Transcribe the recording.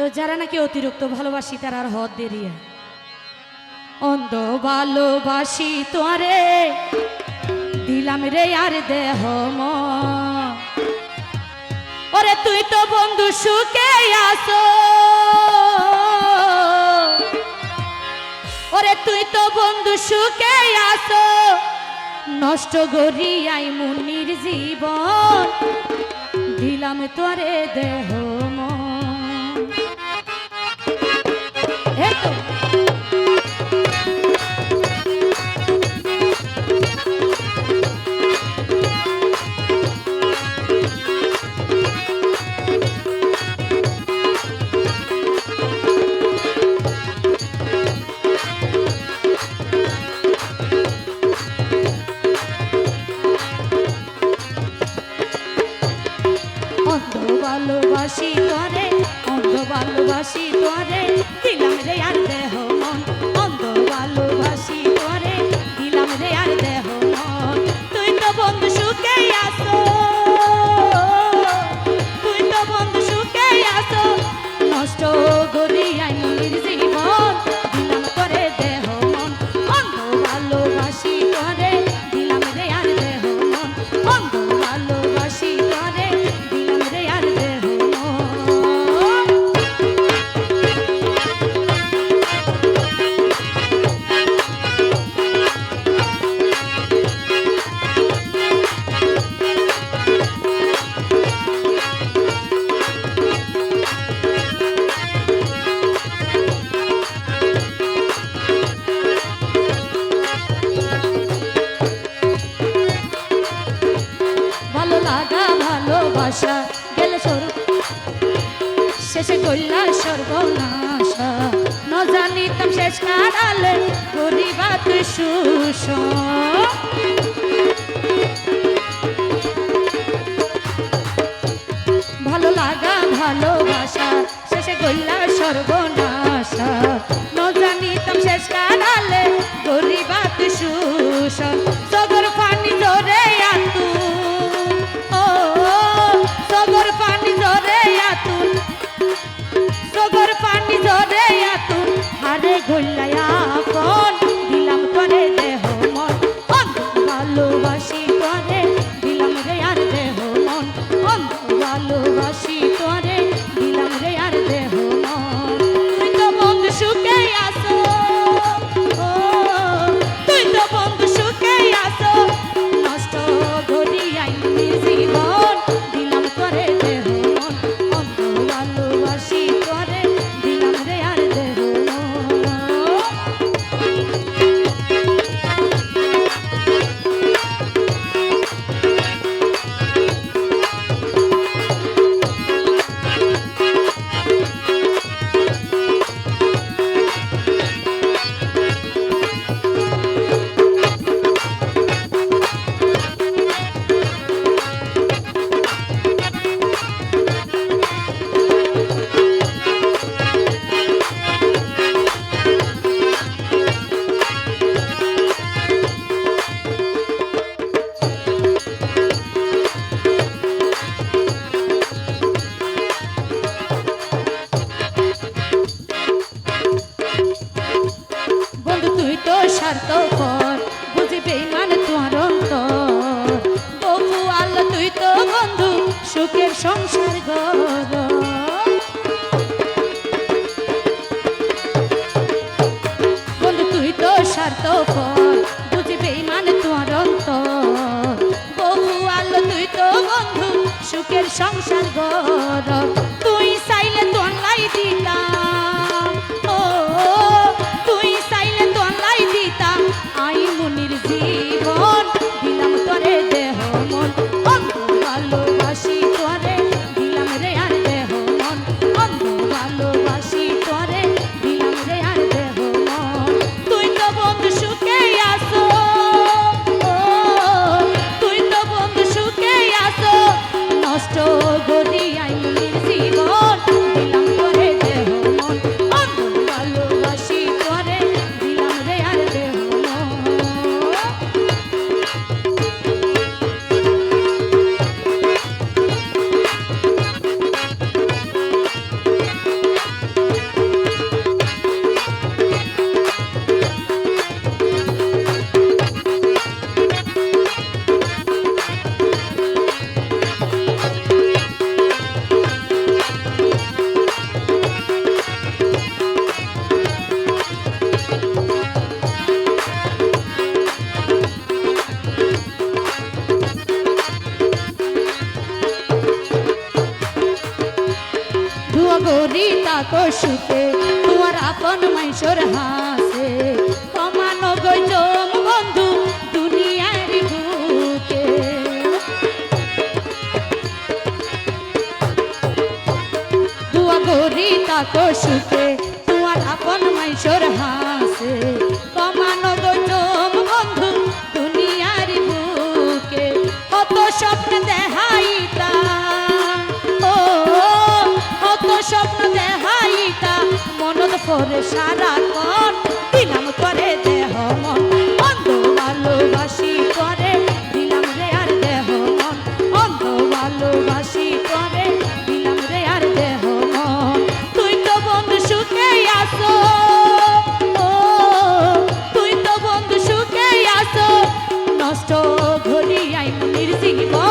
তো যারা নাকি অতিরিক্ত ভালোবাসি, তারা আর হদ দেরিয়ে। অন্ধ ভালোবাসি তোরে দিলাম রে আর দেহ। ওরে তুই তো বন্ধু সুখে আসো ওরে তুই তো বন্ধু সুখে আসো নষ্ট করিয়াই মুনির জীবন, দিলাম তোরে দেহ ভালোবাসি তোরে লাগা ভালোবাসা গেল স্বরূপ শেষে কইলা সর্বনাশা। ন জানিতাম শেষ কারালে গরিবা তুই con সার্থপর বুঝবেই না সুখে তোমার আপন মাইসর হাসে। কমানো গজম বন্ধু দুনিয়ার বুকে। দুয়া গরি তা সুখে তোমার আপন মাইসর হাসে। পরে সারা কন দিলাম করে দেহ মন। অন্ধ ভালোবাসি করে। দিলাম রে আর দেহ মন। অন্ধ ভালোবাসি করে। দিলাম রে আর দেহ মন। তুই তো বন্ধু সুখে আসো তুই তো বন্ধু সুখে আসো নষ্ট ঘড়ি মনির জীবন।